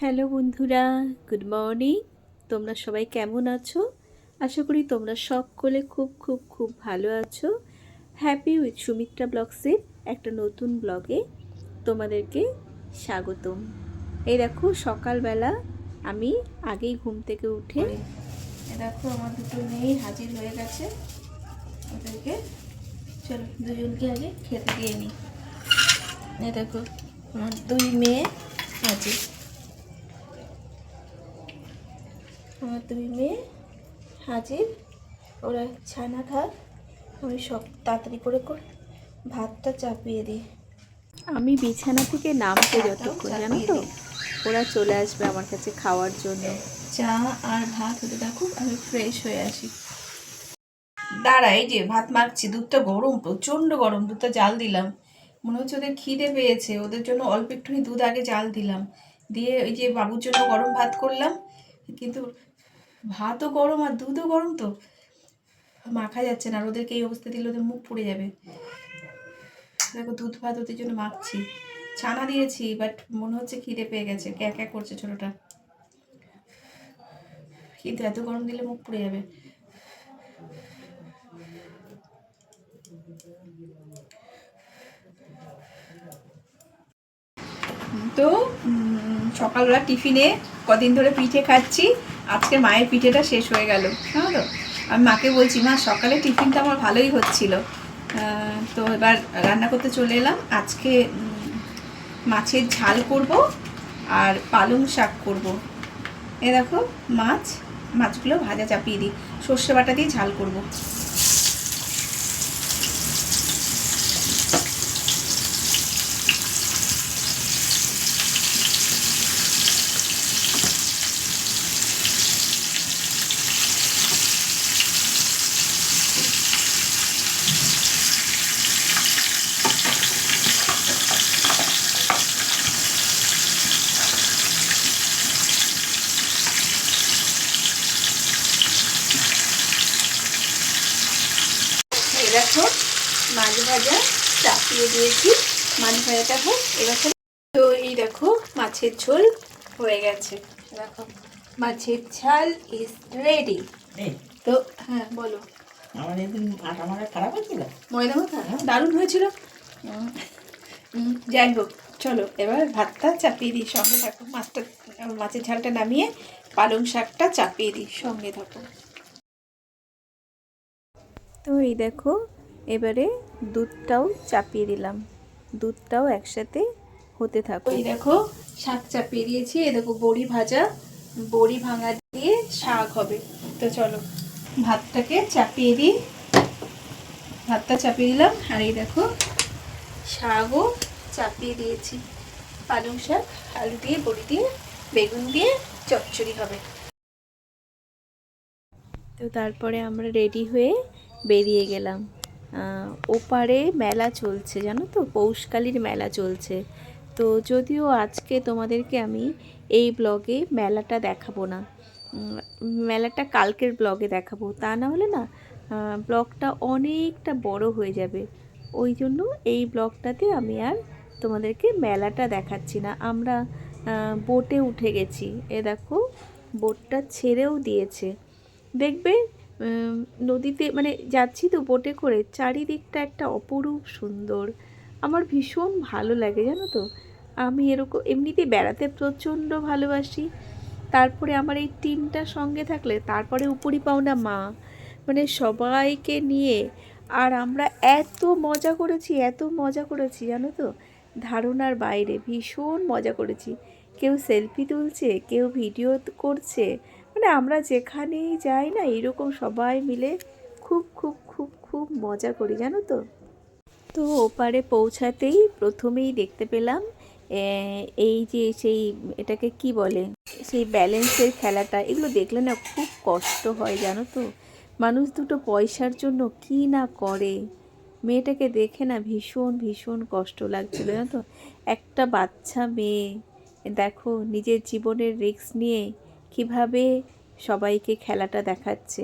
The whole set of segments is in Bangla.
হ্যালো বন্ধুরা, গুড মর্নিং। তোমরা সবাই কেমন আছো? আশা করি তোমরা সকলে খুব খুব খুব ভালো আছো। হ্যাপি উইথ সুমিত্রা ব্লগসের একটা নতুন ব্লগে তোমাদেরকে স্বাগতম। এই দেখো, সকালবেলা আমি আগেই ঘুম থেকে উঠে এ দেখো, আমার দুটো মেয়ে হাজির হয়ে গেছে। ওদেরকে চলো দুজনকে আগে খেতে দিয়ে নিই এ দেখো, আমার দুই মেয়ে হাজির। আমার দুই মেয়ে হাজির। ওরা ছানা খাক আমি সব তাড়াতাড়ি করে করে ভাতটা চাপিয়ে দিই। আমি বিছানা থেকে নামতে যতক্ষণ জানো তো ওরা চলে আসবে আমার কাছে খাওয়ার জন্য। চা আর ভাত হতে থাকুক আমি ফ্রেশ হয়ে আসি। দাঁড়া এই যে ভাত মাখছি দুধটা গরম প্রচণ্ড গরম দুধটা জাল দিলাম। মনে হচ্ছে ওদের খিদে পেয়েছে ওদের জন্য অল্প একটুখানি দুধ আগে জাল দিলাম। দিয়ে ওই যে বাবুর জন্য গরম ভাত করলাম কিন্তু ভাতও গরম আর দুধও গরম তো। মাখা যাচ্ছে না, আর ওদেরকে এই অবস্থা দিলে ওদের মুখ পুড়ে যাবে। দেখো, দুধ ভাত ওদের জন্য মাখছি। ছানা দিয়েছি বাট মনে হচ্ছে খিদে পেয়ে গেছে। ক্যা ক্যা করছে ছোটোটা। কিন্তু এত গরম দিলে মুখ পুড়ে যাবে। তো সকালবেলা টিফিনে কদিন ধরে পিঠে খাচ্ছি। আজকে মায়ের পিঠেটা শেষ হয়ে গেল। জানো তো? আমি মাকে বলছি, মা, সকালে টিফিনটা আমার ভালোই হচ্ছিল। তো এবার রান্না করতে চলে এলাম। আজকে মাছের ঝাল করব আর পালং শাক করব। এ দেখো, মাছ, মাছগুলো ভাজা চাপিয়ে দিই। সর্ষে বাটা দিয়ে ঝাল করব এই দেখো মাছ ভাজা চাপিয়ে দিয়েছি। মাছ ভাজাটা হোক তাহলে- তো এই দেখো মাছের ঝোল হয়ে গেছে। দেখো মাছের ঝাল ইজ রেডি তো হ্যাঁ বলো। আমার এদিন আটা মারা খারাপ হচ্ছিল ময়দা মাখা দারুণ হয়েছিল। যাই হোক চলো এবার ভাতটা চাপিয়ে দিই সঙ্গে থাকো। মাছটা মাছের ঝালটা নামিয়ে পালং শাকটা চাপিয়ে দিই সঙ্গে থাকো। তো এই দেখো এবারে দুধটাও চাপিয়ে দিলাম। দুধটাও একসাথে হতে থাকো ওই দেখো শাক চাপিয়ে দিয়েছি। এ দেখো বড়ি ভাজা। বড়ি ভাঙা দিয়ে শাক হবে। তো চলো ভাতটাকে চাপিয়ে দিই। ভাতটা চাপিয়ে দিলাম। আর এই দেখো শাকও চাপিয়ে দিয়েছি। পালং শাক আলু দিয়ে বড়ি দিয়ে বেগুন দিয়ে চচ্চড়ি হবে। তো তারপরে আমরা রেডি হয়ে বেরিয়ে গেলাম। ওপারে মেলা চলছে, জানো তো? পৌষকালীর মেলা চলছে। তো যদিও আজকে তোমাদেরকে আমি এই ব্লগে মেলাটা দেখাবো না। মেলাটা কালকের ব্লগে দেখাবো। তা না হলে না ব্লগটা অনেকটা বড় হয়ে যাবে। ওই জন্য এই ব্লগটাতে আমি আর তোমাদেরকে মেলাটা দেখাচ্ছি না। আমরা বোটে উঠে গেছি। এ দেখো, বোটটা ছেড়েও দিয়েছে। দেখবে নদীতে মানে যাচ্ছি তো বোটে করে, চারিদিকটা একটা অপরূপ সুন্দর। আমার ভীষণ ভালো লাগে, জানো তো। আমি এরকম, এমনিতে বেড়াতে প্রচণ্ড ভালোবাসি। তারপরে আমার এই টিমটা সঙ্গে থাকলে, তারপরে উপরি পাওনা মা। মানে সবাইকে নিয়ে, আর আমরা এত মজা করেছি, এত মজা করেছি, জানো তো। ধারণার বাইরে, ভীষণ মজা করেছি। কেউ সেলফি তুলছে, কেউ ভিডিও করছে মানে আমরা যেখানেই যাই না, এরকম সবাই মিলে খুব খুব খুব খুব মজা করি, জানো তো? তো ওপারে পৌঁছাতেই প্রথমেই দেখতে পেলাম এই যে সেই, এটাকে কি বলে? সেই ব্যালেন্সের খেলাটা, এগুলো দেখলে না খুব কষ্ট হয়, জানো তো? মানুষ দুটো পয়সার জন্য কি না করে? মেয়েটাকে দেখে না ভীষণ ভীষণ কষ্ট লাগছিল, জানো তো? একটা বাচ্চা মেয়ে, দেখো, নিজের জীবনের রিস্ক নিয়ে কীভাবে সবাইকে খেলাটা দেখাচ্ছে?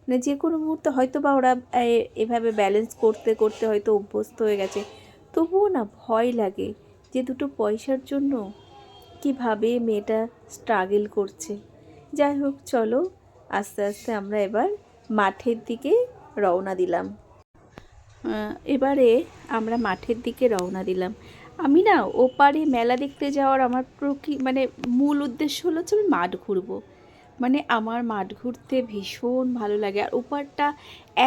মানে যে কোনো মুহূর্তে হয়তো বা ওরা এভাবে ব্যালেন্স করতে করতে হয়তো অভ্যস্ত হয়ে গেছে। তবুও না ভয় লাগে যে দুটো পয়সার জন্য কীভাবে মেয়েটা স্ট্রাগল করছে। যাই হোক, চলো আস্তে আস্তে আমরা এবার মাঠের দিকে রওনা দিলাম। এবারে আমরা মাঠের দিকে রওনা দিলাম। আমি না ওপারে মেলা দেখতে যাওয়ার আমার প্রকৃ মানে মূল উদ্দেশ্য হলো হচ্ছে আমি মাঠ ঘুরবো। মানে আমার মাঠ ঘুরতে ভীষণ ভালো লাগে। আর ওপারটা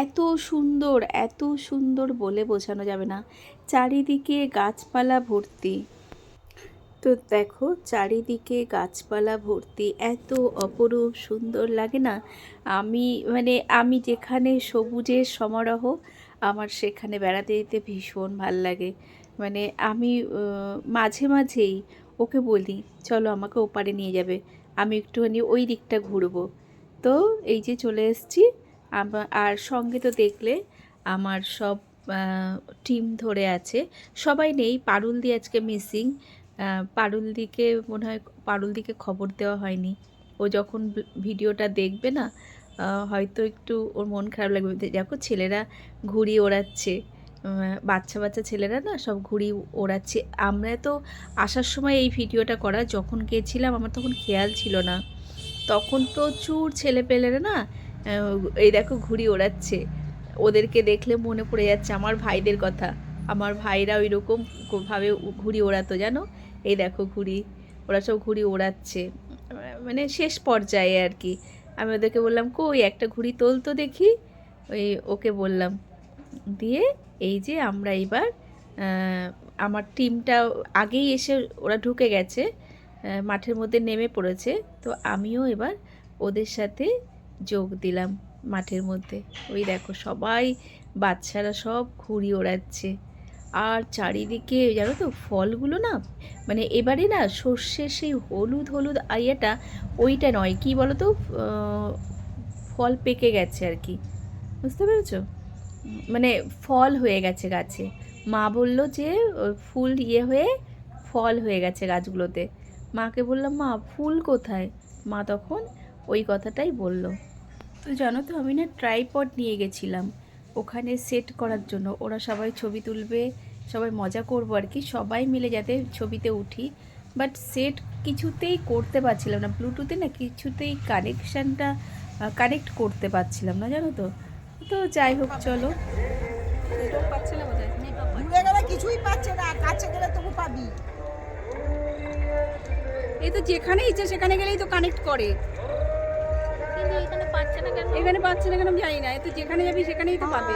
এত সুন্দর এত সুন্দর বলে বোঝানো যাবে না। চারিদিকে গাছপালা ভর্তি। তো দেখো, চারিদিকে গাছপালা ভর্তি। এত অপরূপ সুন্দর লাগে না? আমি মানে আমি যেখানে সবুজের সমারোহ, আমার সেখানে বেড়াতে যেতে ভীষণ ভালো লাগে। মানে আমি মাঝে মাঝেই ওকে বলি, চলো আমাকে ওপারে নিয়ে যাবে, আমি একটুখানি ওই দিকটা ঘুরবো। তো এই যে চলে এসছি আর সঙ্গে তো দেখলে আমার সব টিম ধরে আছে। সবাই নেই পারুল দি আজকে মিসিং পারুল দিকে মনে হয় পারুল দিকে খবর দেওয়া হয়নি। ও যখন ভিডিওটা দেখবে না হয়তো একটু ওর মন খারাপ লাগবে। দেখো ছেলেরা ঘুড়ি ওড়াচ্ছে। বাচ্চা বাচ্চা ছেলেরা না সব ঘুড়ি ওড়াচ্ছে। আমরা তো আসার সময় এই ভিডিওটা করা, যখন গেছিলাম আমার তখন খেয়াল ছিল না। তখন প্রচুর ছেলেপেলেরা না এই দেখো ঘুড়ি ওড়াচ্ছে। ওদেরকে দেখলে মনে পড়ে যাচ্ছে আমার ভাইদের কথা। আমার ভাইরা ওই রকম ভাবে ঘুড়ি ওড়াতো জানো? এই দেখো ঘুড়ি, ওরা সব ঘুড়ি ওড়াচ্ছে। মানে শেষ পর্যায়ে আর কি। আমি ওদেরকে বললাম, কই, একটা ঘুড়ি তোল তো দেখি। ওই ওকে বললাম দিয়ে এই যে আমরা এবার আমার টিমটা আগেই এসে ওরা ঢুকে গেছে মাঠের মধ্যে নেমে পড়েছে। তো আমিও এবার ওদের সাথে যোগ দিলাম মাঠের মধ্যে। ওই দেখো সবাই, বাচ্চারা সব ঘুড়ি ওড়াচ্ছে। আর চারিদিকে জানো তো ফলগুলো না মানে এবারে না সর্ষের সেই হলুদ হলুদ আইয়াটা ওইটা নয়, কি বলো তো ফল পেকে গেছে আর কি। বুঝতে পেরেছ? মানে ফল হয়ে গেছে গাছে। মা বলল যে ফুল ইয়ে হয়ে ফল হয়ে গেছে গাছগুলোতে। মাকে বললাম, মা, ফুল কোথায়? মা তখন ওই কথাটাই বলল। তো জানো তো, আমি না ট্রাইপড নিয়ে গেছিলাম। ওখানে সেট করার জন্য। ওরা সবাই ছবি তুলবে, সবাই মজা করব আর কি। সবাই মিলে যাতে ছবিতে উঠি। বাট সেট কিছুতেই করতে পারছিলাম না। ব্লুটুথে না কিছুতেই কানেকশানটা কানেক্ট করতে পারছিলাম না, জানো তো? তো যাই হোক চলো। কিছুই পাচ্ছে না কাছে গেলে তবু পাবি। এই তো যেখানে ইচ্ছে সেখানে গেলেই তো কানেক্ট করে। এখানে পাচ্ছে না কেন আমি জানি না এই তো যেখানে যাবি সেখানেই তো পাবে।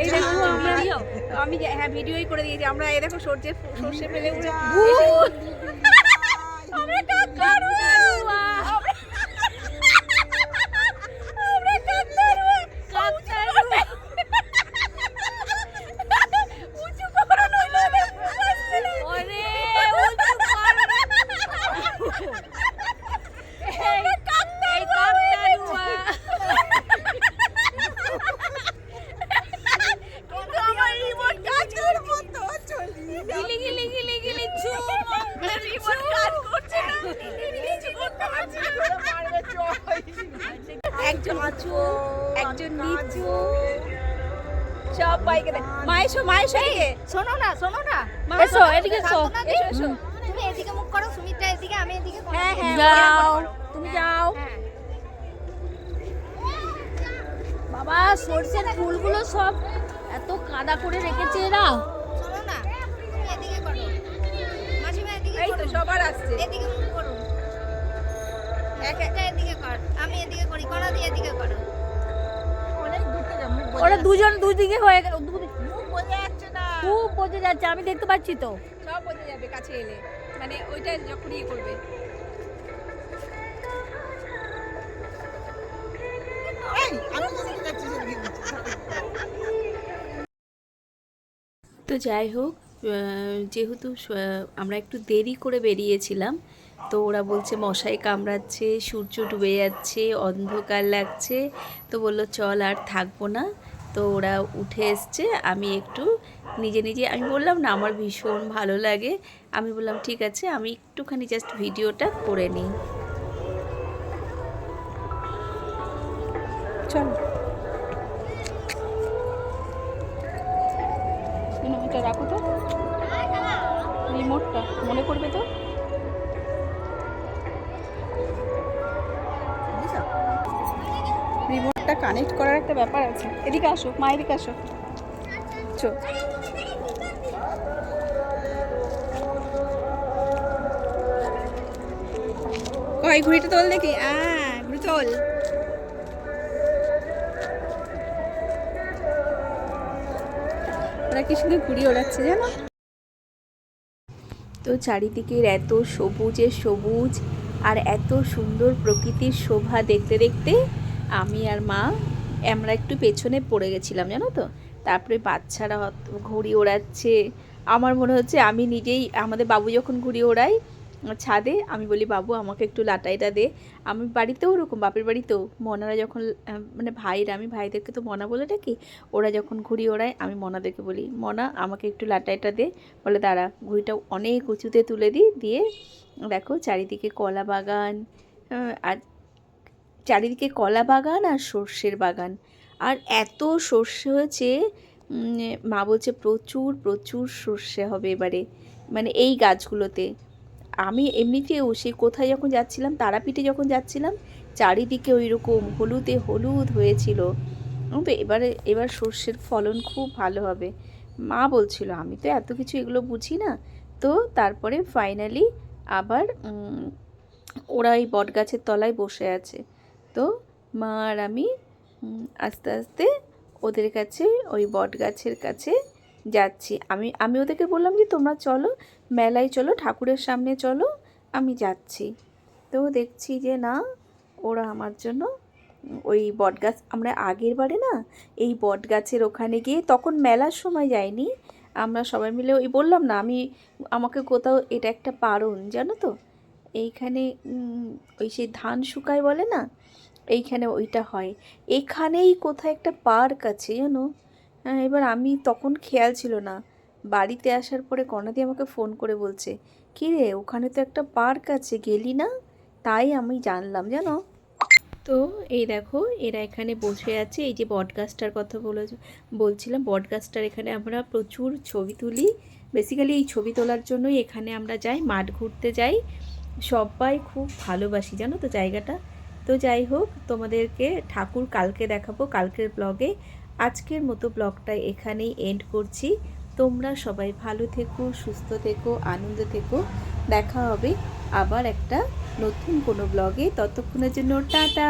এই দেখো ভিডিও? আমি হ্যাঁ ভিডিওই করে দিয়েছি আমরা এই দেখো সর্ষে সর্ষে ফেলে উঠে যা, এসে- ইলিবিলি ওরে উঁচু কর এই এই কাকতারুয়া কিন্তু আমার রিমোট কাজ করব তো গিলি গিলি গিলি গিলি রিমোট কাজ করছে না কিছু করতে পারছি না একজন উঁচু একজন নিচু সব বাইকে এদিকে শোনো না শোনো না এসো এদিকে এসো এসো। তুমি এদিকে মুখ করো সুমিত্রা এদিকে আমি এদিকে হ্যাঁ হ্যাঁ যাও তুমি যাও হ্যাঁ। বাবা সরষের ফুলগুলো সব এত কাদা করে রেখেছে এরা এই তো সবার আসছে। এদিকে মুখ করুন একটা এদিকে কর। আমি এদিকে করি করো দিয়ে এদিকে করো। ওরা দুজন দুদিকে হয়ে গেল মুখ বোঝা যাচ্ছে না। খুব বোঝা যাচ্ছে আমি দেখতে পাচ্ছি তো। সব বোঝা যাবে কাছে এলে। মানে ওইটা যখন ইয়ে করবে। তো যাই হোক যেহেতু আমরা একটু দেরি করে বেরিয়েছিলাম, তো ওরা বলছে, মশাই কামড়াচ্ছে, সূর্য ডুবে যাচ্ছে, অন্ধকার লাগছে। তো বলল, চল আর থাকব না। তো ওরা উঠে এসছে, আমি একটু নিজে নিজে, আমি বললাম, না, আমার ভীষণ ভালো লাগে। আমি বললাম, ঠিক আছে, আমি একটুখানি জাস্ট ভিডিওটা করে নিই। চল। একটা কানেক্ট করার একটা ব্যাপার আছে। এদিকে আসো, মা এদিকে আসো। চো। ওই ঘুড়িটা তোল দেখি। হ্যাঁ তোল। ওরা কি সুন্দর ঘুড়ি ওড়াচ্ছে জানো? তো চারিদিকের এত সবুজের সবুজ আর এত সুন্দর প্রকৃতির শোভা দেখতে দেখতে আমি আর মা, আমরা একটু পেছনে পড়ে গেছিলাম, জানো তো? তারপরে বাচ্চারা ঘুড়ি ওড়াচ্ছে। আমার মনে হচ্ছে আমি নিজেই, আমাদের বাবু যখন ঘুড়ি ওড়াই ছাদে, আমি বলি, বাবু, আমাকে একটু লাটাইটা দে। আমি বাড়িতেও ওরকম, বাপের বাড়িতেও। মনারা যখন মানে ভাইরা, আমি ভাইদেরকে তো মনা বলে ডাকি, ওরা যখন ঘুড়ি ওড়ায়, আমি মনাদেরকে বলি, মনা, আমাকে একটু লাটাইটা দে। বলে, দাঁড়া, ঘুড়িটা অনেক উঁচুতে তুলে দিই দিয়ে, দেখো, চারিদিকে কলা বাগান আর চারিদিকে কলা বাগান আর সর্ষের বাগান। আর এত সর্ষে হয়েছে মা বলছে প্রচুর প্রচুর সর্ষে হবে এবারে মানে এই গাছগুলোতে। আমি এমনিতেও সে কোথায় যখন যাচ্ছিলাম, তারাপীঠে যখন যাচ্ছিলাম, চারিদিকে ওই রকম হলুদে হলুদ হয়েছিল। এবারে, এবার সর্ষের ফলন খুব ভালো হবে। মা বলছিল, আমি তো এত কিছু এগুলো বুঝি না। তো তারপরে ফাইনালি আবার ওরা এই বট গাছের তলায় বসে আছে। তো মা আর আমি আস্তে আস্তে ওদের কাছে, ওই বট গাছের কাছে যাচ্ছি। আমি আমি ওদেরকে বললাম যে, তোমরা চলো, মেলায় চলো, ঠাকুরের সামনে চলো, আমি যাচ্ছি। তো দেখছি যে, না, ওরা আমার জন্য ওই বট গাছ, আমরা আগের বারে না, এই বট গাছের ওখানে গিয়ে তখন মেলার সময় যাইনি। আমরা সবাই মিলে ওই বললাম না, আমি, আমাকে কোথাও, এটা একটা পারণ, জানো তো? এইখানে ওই সেই ধান শুকায় বলে না? এইখানে ওইটা হয়। এখানেই কোথায় একটা পার্ক আছে, জানো? হ্যাঁ এবার আমি তখন খেয়াল ছিল না। বাড়িতে আসার পরে কনাদি আমাকে ফোন করে বলছে, কী রে, ওখানে তো একটা পার্ক আছে, গেলি না? তাই আমি জানলাম, জানো? তো এই দেখো, এরা এখানে বসে আছে, এই যে বটগাছটার কথা বলে, বলছিলাম বটগাছটার এখানে আমরা প্রচুর ছবি তুলি। বেসিক্যালি এই ছবি তোলার জন্যই এখানে আমরা যাই, মাঠ ঘুরতে যাই। সবাই খুব ভালোবাসি, জানো তো জায়গাটা? তো যাই হোক, তোমাদেরকে ঠাকুর কালকে দেখাবো, কালকের ব্লগে আজকের মতো ব্লগটা এখানেই এন্ড করছি। তোমরা সবাই ভালো থেকো, সুস্থ থেকো, আনন্দ থেকো। দেখা হবে আবার একটা নতুন কোনো ব্লগে ততক্ষণের জন্য টাটা!